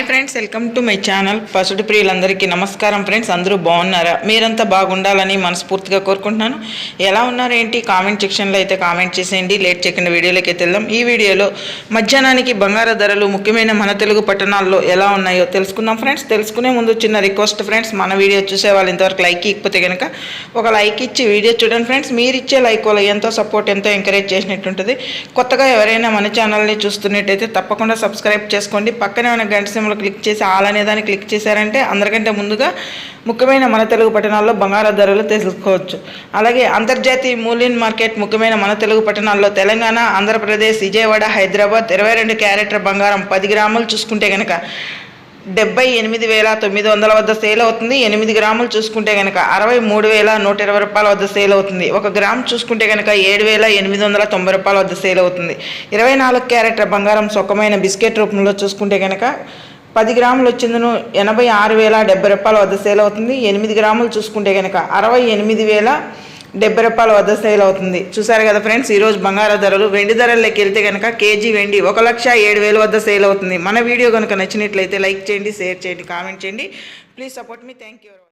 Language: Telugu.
Hi friends welcome to my channel. పసుడు ప్రియులందరికీ నమస్కారం ఫ్రెండ్స్ అందరూ బాగున్నారా? మీరంతా బాగుండాలని మనస్ఫూర్తిగా కోరుకుంటున్నాను. ఎలా ఉన్నారు ఏంటి? కామెంట్ సెక్షన్లో అయితే కామెంట్ చేసేయండి. లేట్ చేయకుండా వీడియోలోకి అయితే వెళ్దాం. ఈ వీడియోలో మధ్యాహ్నానికి బంగారు ధరలు ముఖ్యమైన మన తెలుగు పట్టణాల్లో ఎలా ఉన్నాయో తెలుసుకుందాం ఫ్రెండ్స్. తెలుసుకునే ముందు చిన్న రిక్వెస్ట్ ఫ్రెండ్స్ మన వీడియో చూసే వాళ్ళు ఇంతవరకు లైక్ ఇకపోతే కనుక ఒక లైక్ ఇచ్చి వీడియో చూడండి ఫ్రెండ్స్. మీరు ఇచ్చే లైక్ వల్ల ఎంతో సపోర్ట్ ఎంతో ఎంకరేజ్ చేసినట్టుంటుంది కొత్తగా ఎవరైనా మన ఛానల్ని చూస్తున్నట్టయితే తప్పకుండా సబ్స్క్రైబ్ చేసుకోండి. పక్కనే ఉన్న గంట ఆప్షన్లో క్లిక్ చేసి ఆల్ అనే దాన్ని క్లిక్ చేశారంటే అందరికంటే ముందుగా ముఖ్యమైన మన తెలుగు పట్టణాల్లో బంగారు ధరలు తెలుసుకోవచ్చు. అలాగే అంతర్జాతీయ మూలిన్ మార్కెట్ ముఖ్యమైన మన తెలుగు పట్టణాల్లో తెలంగాణ ఆంధ్రప్రదేశ్ విజయవాడ హైదరాబాద్ ఇరవై రెండు క్యారెట్ల బంగారం పది గ్రాములు చూసుకుంటే కనుక డెబ్బై ఎనిమిది వేల తొమ్మిది వందల వద్ద సేల్ అవుతుంది. ఎనిమిది గ్రాములు చూసుకుంటే కనుక అరవై మూడు వేల నూట ఇరవై రూపాయల వద్ద సేల్ అవుతుంది. ఒక గ్రామ్ చూసుకుంటే కనుక ఏడు వేల ఎనిమిది వందల తొంభై రూపాయల వద్ద సేల్ అవుతుంది. ఇరవై నాలుగు క్యారెట్ల బంగారం సొక్కమైన బిస్కెట్ రూపంలో చూసుకుంటే కనుక పది గ్రాములు వచ్చిందను ఎనభై ఆరు వేల డెబ్బై రూపాయల వద్ద సేల్ అవుతుంది. ఎనిమిది గ్రాములు చూసుకుంటే కనుక అరవై ఎనిమిది వేల డెబ్బై రూపాయల వద్ద సేల్ అవుతుంది. చూసారు కదా ఫ్రెండ్స్ ఈరోజు బంగారు ధరలు వెండి ధరల్లోకి వెళ్తే కనుక కేజీ వెండి ఒక లక్ష ఏడు వేల వద్ద సేల్ అవుతుంది. మన వీడియో కనుక నచ్చినట్లయితే లైక్ చేయండి షేర్ చేయండి కామెంట్ చేయండి. ప్లీజ్ సపోర్ట్ మీ థ్యాంక్ యూ